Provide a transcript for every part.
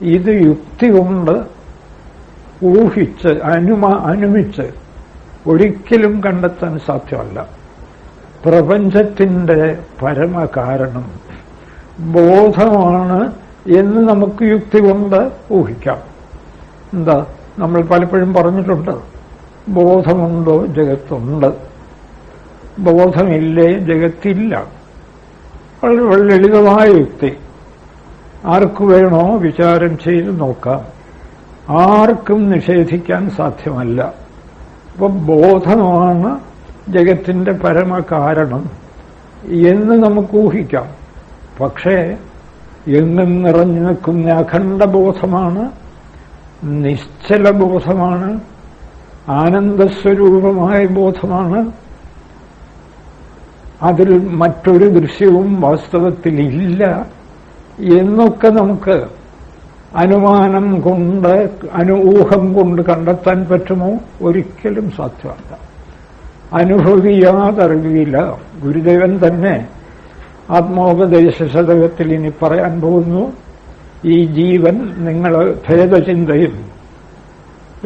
ഇത് യുക്തി കൊണ്ട് ഊഹിച്ച് അനുമ അനുമിച്ച് ഒരിക്കലും കണ്ടെത്താൻ സാധ്യമല്ല. പ്രപഞ്ചത്തിന്റെ പരമകാരണം ബോധമാണ് എന്ന് നമുക്ക് യുക്തി കൊണ്ട് ഊഹിക്കാം. എന്താ? നമ്മൾ പലപ്പോഴും പറഞ്ഞിട്ടുണ്ട് ബോധമുണ്ടോ ജഗത്തുണ്ട്? ബോധമില്ലേ? ജഗത്തില്ല. വളരെ ലളിതമായ യുക്തി. ആർക്കു വേണോ വിചാരം ചെയ്ത് നോക്കാം. ആർക്കും നിഷേധിക്കാൻ സാധ്യമല്ല. അപ്പൊ ബോധമാണ് ജഗത്തിന്റെ പരമകാരണം എന്ന് നമുക്ക് ഊഹിക്കാം. പക്ഷേ എന്നും നിറഞ്ഞു നിൽക്കുന്ന അഖണ്ഡ ബോധമാണ് നിശ്ചല ബോധമാണ് ആനന്ദസ്വരൂപമായ ബോധമാണ്. അതിൽ മറ്റൊരു ദൃശ്യവും വാസ്തവത്തിൽ ഇല്ല എന്നൊക്കെ നമുക്ക് അനുമാനം കൊണ്ട് അനുഊഹം കൊണ്ട് കണ്ടെത്താൻ പറ്റുമോ? ഒരിക്കലും സാധ്യമല്ല. അനുഭവിയാതറിവില്ല ഗുരുദേവൻ തന്നെ ആത്മോപദേശ ശതകത്തിൽ ഇനി പറയാൻ പോകുന്നു ഈ ജീവൻ നിങ്ങൾ ഭേദചിന്തയും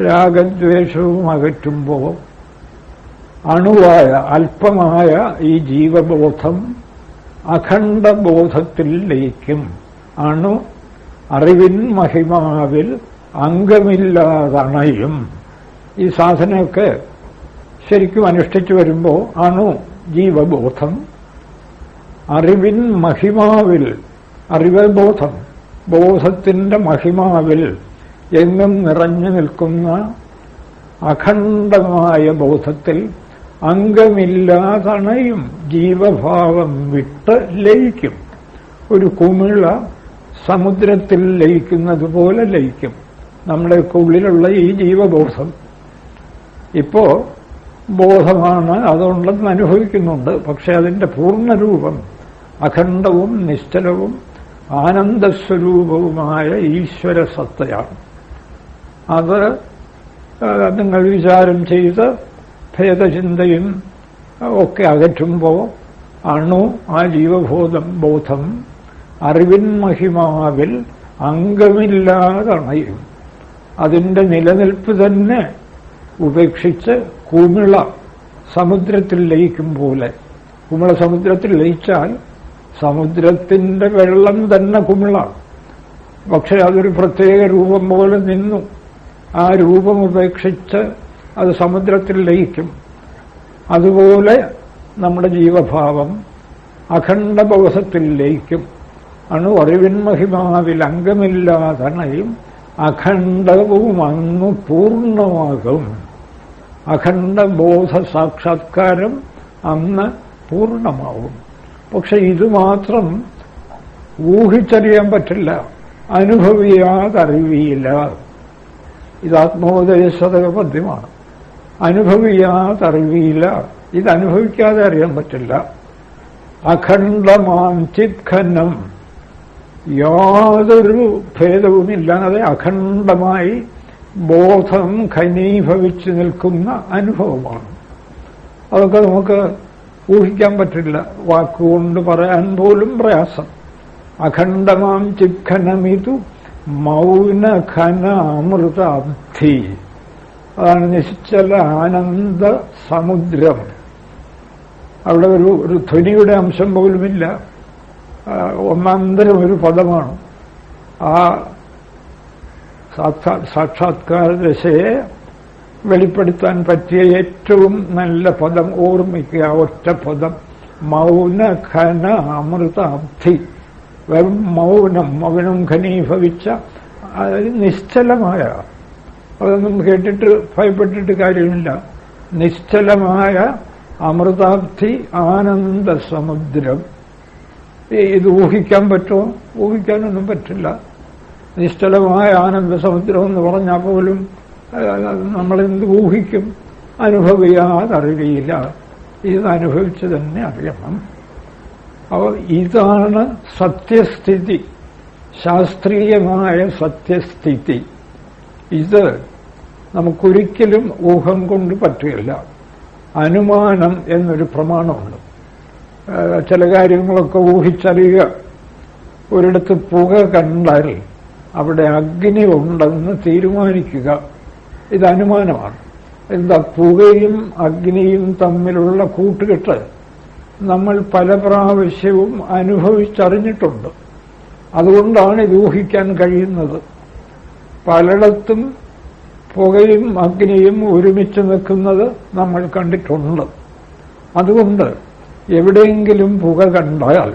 രാഗദ്വേഷവും അകറ്റുമ്പോൾ അണുവായ അല്പമായ ഈ ജീവബോധം അഖണ്ഡബോധത്തിൽ ലയിക്കും. അണു അറിവിൻ മഹിമാവിൽ അംഗമില്ലാതണയും. ഈ സാധനമൊക്കെ ശരിക്കും അനുഷ്ഠിച്ചു വരുമ്പോൾ അണു ജീവബോധം അറിവിൻ മഹിമാവിൽ അറിവ് ബോധം ബോധത്തിന്റെ മഹിമാവിൽ എങ്ങും നിറഞ്ഞു നിൽക്കുന്ന അഖണ്ഡമായ ബോധത്തിൽ അംഗമില്ലാതണയും ജീവഭാവം വിട്ട് ലയിക്കും ഒരു കുമിള സമുദ്രത്തിൽ ലയിക്കുന്നത് പോലെ ലയിക്കും. നമ്മുടെ ഉള്ളിലുള്ള ഈ ജീവബോധം. ഇപ്പോ ബോധമാണ് അതുകൊണ്ടെന്ന് അനുഭവിക്കുന്നുണ്ട്. പക്ഷെ അതിന്റെ പൂർണരൂപം അഖണ്ഡവും നിശ്ചലവും ആനന്ദസ്വരൂപവുമായ ഈശ്വര സത്തയാണ് അത് നിങ്ങൾ വിചാരം ചെയ്ത് ഭേദചിന്തയും ഒക്കെ അകറ്റുമ്പോൾ അണു ആ ജീവബോധം ബോധം അറിവിൻ മഹിമാവിൽ അംഗമില്ലാതണയും അതിന്റെ നിലനിൽപ്പ് തന്നെ ഉപേക്ഷിച്ച് കുമിള സമുദ്രത്തിൽ ലയിക്കും പോലെ. കുമിള സമുദ്രത്തിൽ ലയിച്ചാൽ സമുദ്രത്തിന്റെ വെള്ളം തന്നെ കുമിളാണ് പക്ഷെ അതൊരു പ്രത്യേക രൂപം പോലെ നിന്നു. ആ രൂപം ഉപേക്ഷിച്ച് അത് സമുദ്രത്തിൽ ലയിക്കും. അതുപോലെ നമ്മുടെ ജീവഭാവം അഖണ്ഡബോധത്തിൽ ലയിക്കും. അണു മഹിമാവിൽ അംഗമില്ലാതണയും അഖണ്ഡവും അങ്ങ് പൂർണമാകും അഖണ്ഡബോധ സാക്ഷാത്കാരം അന്ന് പൂർണമാവും പക്ഷെ ഇത് മാത്രം ഊഹിച്ചറിയാൻ പറ്റില്ല. അനുഭവിയാതറിവിയില്ല. ഇത് ആത്മോപദേശതക പദ്യമാണ് അനുഭവിയാതറിവിയില്ല. ഇത് അനുഭവിക്കാതെ അറിയാൻ പറ്റില്ല. അഖണ്ഡമാം ചിത്ഖനം യാതൊരു ഭേദവുമില്ലാതെ അഖണ്ഡമായി ബോധം ഖനീഭവിച്ചു നിൽക്കുന്ന അനുഭവമാണ്. അതൊക്കെ നമുക്ക് ഊഹിക്കാൻ പറ്റില്ല. വാക്കുകൊണ്ട് പറയാൻ പോലും പ്രയാസം. അഖണ്ഡമാം ചിഖനമിതു മൗനഖന അമൃതാബ്ധി അതാണ് നിശ്ചല ആനന്ദ സമുദ്രം അവിടെ ഒരു ഒരു ധ്വനിയുടെ അംശം പോലുമില്ല. ഒന്നാന്തരം ഒരു പദമാണ്. ആ സാക്ഷാ സാക്ഷാത്കാര ദശയെ വെളിപ്പെടുത്താൻ പറ്റിയ ഏറ്റവും നല്ല പദം ഓർമ്മിക്കുക ഒറ്റ പദം മൗന ഖന അമൃതാബ്ധി. വെറും മൗനം മൗനം ഖനീഭവിച്ച നിശ്ചലമായ അതൊന്നും കേട്ടിട്ട് ഭയപ്പെട്ടിട്ട് കാര്യമില്ല. നിശ്ചലമായ അമൃതാബ്ധി ആനന്ദ സമുദ്രം. ഇത് ഊഹിക്കാൻ പറ്റുമോ ഊഹിക്കാനൊന്നും പറ്റില്ല. നിശ്ചലമായ ആനന്ദ സമുദ്രം എന്ന് പറഞ്ഞാൽ പോലും നമ്മളെന്ത് ഊഹിക്കും? അനുഭവിയാതറിയില്ല. ഇത് അനുഭവിച്ച് തന്നെ അറിയണം. അപ്പോൾ ഇതാണ് സത്യസ്ഥിതി. ശാസ്ത്രീയമായ സത്യസ്ഥിതി. ഇത് നമുക്കൊരിക്കലും ഊഹം കൊണ്ട് പറ്റുകയില്ല അനുമാനം എന്നൊരു പ്രമാണമുണ്ട്. ചില കാര്യങ്ങളൊക്കെ ഊഹിച്ചറിയുക. ഒരിടത്ത് പുക കണ്ടാൽ അവിടെ അഗ്നി ഉണ്ടെന്ന് തീരുമാനിക്കുക. ഇത് അനുമാനമാണ്. എന്താ പുകയും അഗ്നിയും തമ്മിലുള്ള കൂട്ടുകെട്ട് നമ്മൾ പല പ്രാവശ്യവും അനുഭവിച്ചറിഞ്ഞിട്ടുണ്ട്. അതുകൊണ്ടാണ് ഇത് ഊഹിക്കാൻ കഴിയുന്നത്. പലയിടത്തും പുകയും അഗ്നിയും ഒരുമിച്ച് നിൽക്കുന്നത് നമ്മൾ കണ്ടിട്ടുണ്ട്. അതുകൊണ്ട് എവിടെയെങ്കിലും പുക കണ്ടാൽ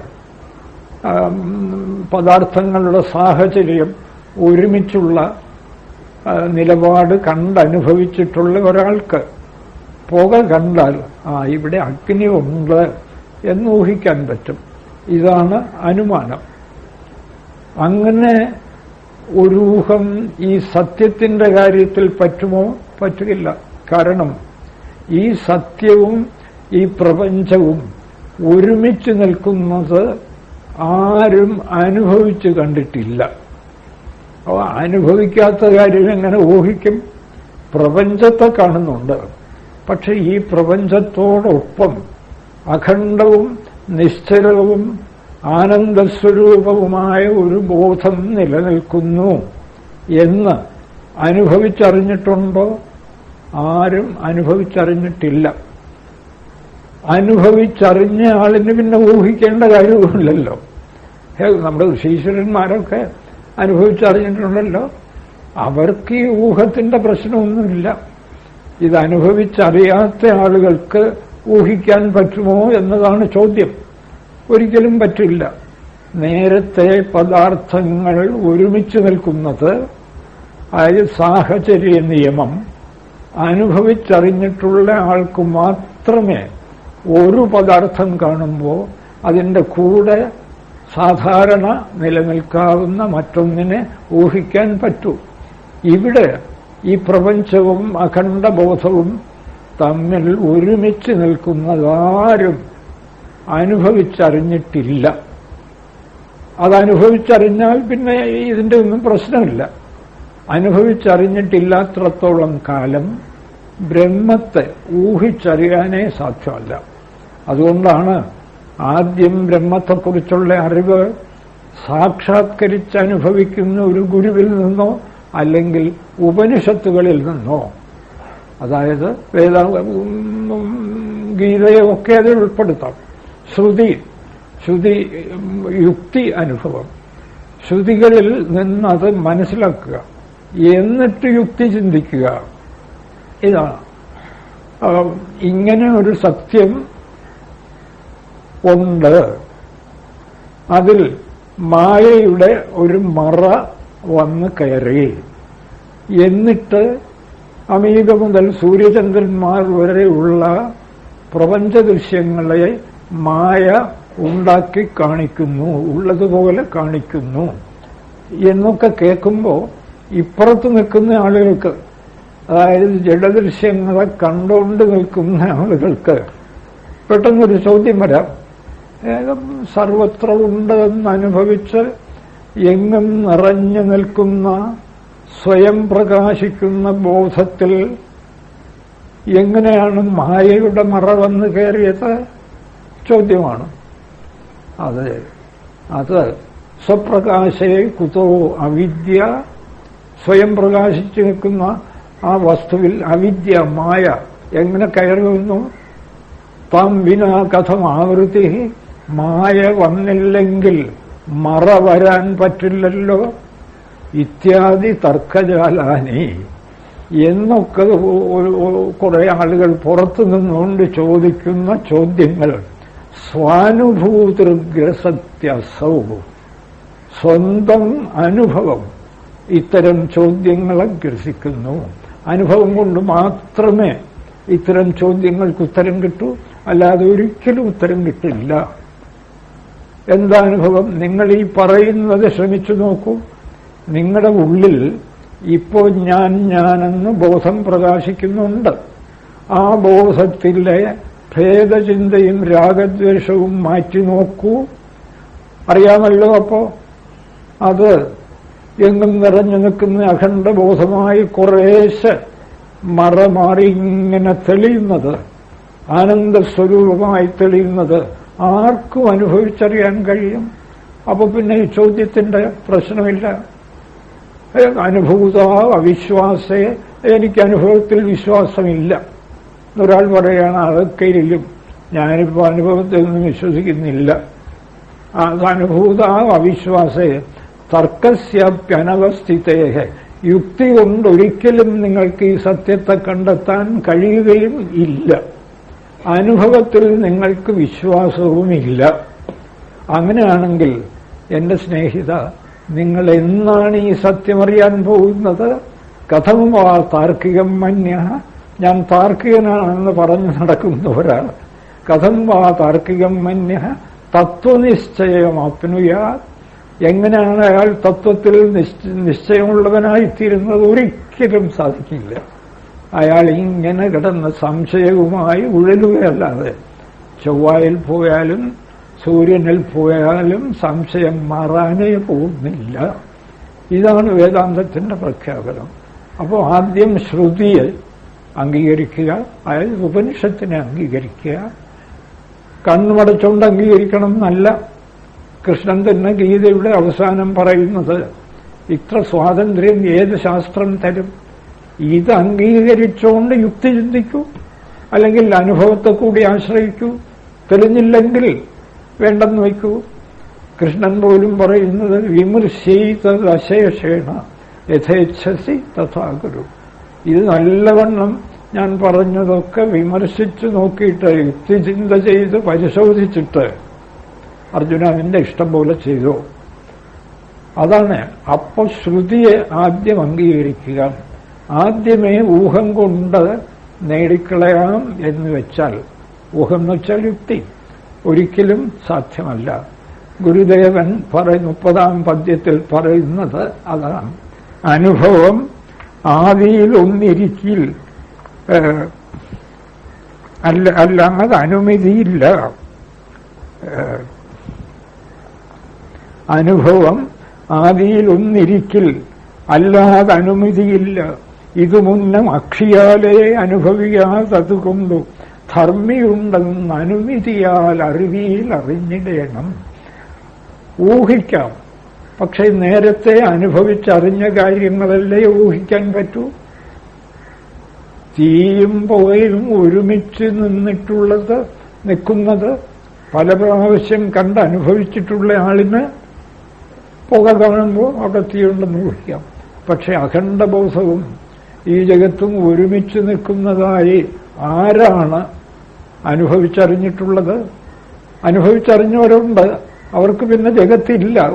പദാർത്ഥങ്ങളുടെ സാഹചര്യം ഒരുമിച്ചുള്ള നിലപാട് കണ്ടനുഭവിച്ചിട്ടുള്ള ഒരാൾക്ക് പുക കണ്ടാൽ ആ ഇവിടെ അഗ്നി ഉണ്ട് എന്ന് ഊഹിക്കാൻ പറ്റും. ഇതാണ് അനുമാനം. അങ്ങനെ ഒരു ഊഹം ഈ സത്യത്തിന്റെ കാര്യത്തിൽ പറ്റുമോ? പറ്റുകയില്ല കാരണം ഈ സത്യവും ഈ പ്രപഞ്ചവും ഒരുമിച്ച് നിൽക്കുന്നത് ആരും അനുഭവിച്ചു കണ്ടിട്ടില്ല. അപ്പോൾ അനുഭവിക്കാത്ത കാര്യം എങ്ങനെ ഊഹിക്കും? പ്രപഞ്ചത്തെ കാണുന്നുണ്ട്. പക്ഷെ ഈ പ്രപഞ്ചത്തോടൊപ്പം അഖണ്ഡവും നിശ്ചലവും ആനന്ദസ്വരൂപവുമായ ഒരു ബോധം നിലനിൽക്കുന്നു എന്ന് അനുഭവിച്ചറിഞ്ഞിട്ടുണ്ടോ? ആരും അനുഭവിച്ചറിഞ്ഞിട്ടില്ല. അനുഭവിച്ചറിഞ്ഞ ആളിന് പിന്നെ ഊഹിക്കേണ്ട കാര്യമില്ലല്ലോ നമ്മുടെ ഋഷീശ്വരന്മാരൊക്കെ അനുഭവിച്ചറിഞ്ഞിട്ടുണ്ടല്ലോ. അവർക്ക് ഈ ഊഹത്തിന്റെ പ്രശ്നമൊന്നുമില്ല. ഇത് അനുഭവിച്ചറിയാത്ത ആളുകൾക്ക് ഊഹിക്കാൻ പറ്റുമോ എന്നതാണ് ചോദ്യം. ഒരിക്കലും പറ്റില്ല. നേരത്തെ പദാർത്ഥങ്ങൾ ഒരുമിച്ച് നിൽക്കുന്നത് അതായത് സാഹചര്യ നിയമം അനുഭവിച്ചറിഞ്ഞിട്ടുള്ള ആൾക്ക് മാത്രമേ ഒരു പദാർത്ഥം കാണുമ്പോൾ അതിന്റെ കൂടെ സാധാരണ നിലനിൽക്കാവുന്ന മറ്റൊന്നിനെ ഊഹിക്കാൻ പറ്റൂ. ഇവിടെ ഈ പ്രപഞ്ചവും അഖണ്ഡബോധവും തമ്മിൽ ഒരുമിച്ച് നിൽക്കുന്നതാരും അനുഭവിച്ചറിഞ്ഞിട്ടില്ല. അതനുഭവിച്ചറിഞ്ഞാൽ പിന്നെ ഇതിന്റെ ഒന്നും പ്രശ്നമില്ല. അനുഭവിച്ചറിഞ്ഞിട്ടില്ലാത്രത്തോളം കാലം ബ്രഹ്മത്തെ ഊഹിച്ചറിയാനേ സാധ്യമല്ല. അതുകൊണ്ടാണ് ആദ്യം ബ്രഹ്മത്തെക്കുറിച്ചുള്ള അറിവ് സാക്ഷാത്കരിച്ചനുഭവിക്കുന്ന ഒരു ഗുരുവിൽ നിന്നോ അല്ലെങ്കിൽ ഉപനിഷത്തുകളിൽ നിന്നോ. അതായത് വേദ ഗീതയൊക്കെ അതിൽ ഉൾപ്പെടുത്താം. ശ്രുതി ശ്രുതി യുക്തി അനുഭവം. ശ്രുതികളിൽ നിന്നത് മനസ്സിലാക്കുക. എന്നിട്ട് യുക്തി ചിന്തിക്കുക. ഇതാണ്. ഇങ്ങനെ ഒരു സത്യം ഉണ്ട് അതിൽ മായയുടെ ഒരു മറ വന്ന് കയറി. എന്നിട്ട് അമീക മുതൽ സൂര്യചന്ദ്രന്മാർ വരെയുള്ള പ്രപഞ്ച ദൃശ്യങ്ങളെ മായ ഉണ്ടാക്കി കാണിക്കുന്നു ഉള്ളതുപോലെ കാണിക്കുന്നു എന്നൊക്കെ കേൾക്കുമ്പോൾ ഇപ്പുറത്ത് നിൽക്കുന്ന ആളുകൾക്ക് അതായത് ജഡദൃശ്യങ്ങളെ കണ്ടുകൊണ്ട് നിൽക്കുന്ന ആളുകൾക്ക് പെട്ടെന്നൊരു ചോദ്യം വരാം. സർവത്ര ഉണ്ട് എന്ന് അനുഭവിച്ച് എങ്ങും നിറഞ്ഞു നിൽക്കുന്ന സ്വയം പ്രകാശിക്കുന്ന ബോധത്തിൽ എങ്ങനെയാണ് മായയുടെ മറ വന്ന് കയറിയത്? ചോദ്യമാണ്. അത് അത് സ്വപ്രകാശയെ കുതോ അവിദ്യ. സ്വയം പ്രകാശിച്ചു നിൽക്കുന്ന ആ വസ്തുവിൽ അവിദ്യ മായ എങ്ങനെ കയറി വന്നു? താം വിനാ കഥം ആവൃത്തി മായ വന്നില്ലെങ്കിൽ മറ വരാൻ പറ്റില്ലല്ലോ. ഇത്യാദി തർക്കജാലാനി. എന്നൊക്കെ കുറെ ആളുകൾ പുറത്തു നിന്നുകൊണ്ട് ചോദിക്കുന്ന ചോദ്യങ്ങൾ. സ്വാനുഭൂതൃഗ്രസത്യസൗ. സ്വന്തം അനുഭവം. ഇത്തരം ചോദ്യങ്ങളെ ഗ്രസിക്കുന്നു. അനുഭവം കൊണ്ട് മാത്രമേ ഇത്തരം ചോദ്യങ്ങൾക്ക് ഉത്തരം കിട്ടൂ. അല്ലാതെ ഒരിക്കലും ഉത്തരം കിട്ടില്ല. എന്താ അനുഭവം? നിങ്ങൾ ഈ പറയുന്നത് ശ്രമിച്ചു നോക്കൂ. നിങ്ങളുടെ ഉള്ളിൽ ഇപ്പോൾ ഞാൻ ഞാനെന്ന് ബോധം പ്രകാശിക്കുന്നുണ്ട്. ആ ബോധത്തിലെ ഭേദചിന്തയും രാഗദ്വേഷവും മാറ്റി നോക്കൂ. അറിയാമല്ലോ അപ്പോ? അത് എങ്ങും നിറഞ്ഞു നിൽക്കുന്ന അഖണ്ഡബോധമായി കുറേശ്ശെ മറമാറി ഇങ്ങനെ തെളിയുന്നത്. ആനന്ദസ്വരൂപമായി തെളിയുന്നത്. ആർക്കും അനുഭവിച്ചറിയാൻ കഴിയും. അപ്പൊ പിന്നെ ഈ ചോദ്യത്തിന്റെ പ്രശ്നമില്ല. അനുഭൂത അവിശ്വാസേ എനിക്ക് അനുഭവത്തിൽ വിശ്വാസമില്ല. ഒരാൾ പറയുകയാണ് അതൊക്കെയിലും ഞാനിപ്പോൾ അനുഭവത്തിൽ ഒന്നും വിശ്വസിക്കുന്നില്ല. അത് അനുഭൂത അവിശ്വാസേ തർക്കസ്യപ്യനവസ്ഥിതയെ യുക്തി കൊണ്ടൊരിക്കലും നിങ്ങൾക്ക് ഈ സത്യത്തെ കണ്ടെത്താൻ കഴിയുകയും ഇല്ല. അനുഭവത്തിൽ നിങ്ങൾക്ക് വിശ്വാസവുമില്ല. അങ്ങനെയാണെങ്കിൽ എന്റെ സ്നേഹിത നിങ്ങൾ എന്നാണ് ഈ സത്യമറിയാൻ പോകുന്നത്? കഥവും ആ താർക്കികം മന്യ. ഞാൻ താർക്കികനാണെന്ന് പറഞ്ഞു നടക്കുന്ന ഒരാൾ കഥം വാ താർക്കികം മന്യ. തത്വനിശ്ചയം അപ്നുയാ എങ്ങനെയാണ് അയാൾ തത്വത്തിൽ നിശ്ചയമുള്ളവനായിത്തീരുന്നത്? ഒരിക്കലും സാധിക്കില്ല. അയാൾ ഇങ്ങനെ കിടന്ന് സംശയവുമായി ഉഴലുകയല്ലാതെ ചൊവ്വായിൽ പോയാലും സൂര്യനിൽ പോയാലും സംശയം മാറാനേ പോകുന്നില്ല. ഇതാണ് വേദാന്തത്തിന്റെ പ്രഖ്യാപനം. അപ്പോൾ ആദ്യം ശ്രുതിയെ അംഗീകരിക്കുക അതായത് ഉപനിഷത്തിനെ അംഗീകരിക്കുക. കണ്ണുമടച്ചുകൊണ്ട് അംഗീകരിക്കണം എന്നല്ല കൃഷ്ണൻ തന്നെ ഗീതയുടെ അവസാനം പറയുന്നത്. ഇത്ര സ്വാതന്ത്ര്യം ഏത് ശാസ്ത്രം തരും? ഇത് അംഗീകരിച്ചുകൊണ്ട് യുക്തി ചിന്തിക്കൂ അല്ലെങ്കിൽ അനുഭവത്തെ കൂടി ആശ്രയിക്കൂ. തെളിഞ്ഞില്ലെങ്കിൽ വേണ്ടെന്ന് വയ്ക്കൂ. കൃഷ്ണൻ പോലും പറയുന്നത് വിമർശയിതശേഷേണ യഥേച്ഛസി തഥാകുരു ഇത് നല്ലവണ്ണം ഞാൻ പറഞ്ഞതൊക്കെ വിമർശിച്ചു നോക്കിയിട്ട് യുക്തിചിന്ത ചെയ്ത് പരിശോധിച്ചിട്ട് അർജുന നിന്റെ ഇഷ്ടം പോലെ ചെയ്തു. അതാണ് അപ്പൊ ശ്രുതിയെ ആദ്യം അംഗീകരിക്കുക. ആദ്യമേ ഊഹം കൊണ്ട് നേടിക്കളയാം എന്ന് വെച്ചാൽ ഊഹം എന്ന് വെച്ചാൽ യുക്തി. ഒരിക്കലും സാധ്യമല്ല. ഗുരുദേവൻ പറയ മുപ്പതാം പദ്യത്തിൽ പറയുന്നത് അതാണ്. അനുഭവം ആദിയിൽ ഒന്നിരിക്കിൽ അല്ല അല്ലാതെ അനുമതിയില്ല. അനുഭവം ആദിയിൽ ഒന്നിരിക്കിൽ അല്ലാതെ അനുമതിയില്ല. ഇതു അക്ഷിയാലേ അനുഭവിയാതതുകൊണ്ടു ധർമ്മിയുണ്ടെന്ന് അനുമതിയാൽ അറിവിയിൽ അറിഞ്ഞിടേണം ഊഹിക്കാം. പക്ഷേ നേരത്തെ അനുഭവിച്ചറിഞ്ഞ കാര്യങ്ങളല്ലേ ഊഹിക്കാൻ പറ്റൂ? തീയും പുകയും ഒരുമിച്ച് നിന്നിട്ടുള്ളത് നിൽക്കുന്നത് പല പ്രാവശ്യം കണ്ട് അനുഭവിച്ചിട്ടുള്ള ആളിന് പുക കാണുമ്പോൾ അവിടെ തീയുണ്ടെന്ന് ഊഹിക്കാം. പക്ഷെ അഖണ്ഡബോധവും ഈ ജഗത്തും ഒരുമിച്ച് നിൽക്കുന്നതായി ആരാണ് അനുഭവിച്ചറിഞ്ഞിട്ടുള്ളത്? അനുഭവിച്ചറിഞ്ഞവരുണ്ട്. അവർക്ക് പിന്നെ ജഗത്തില്ല.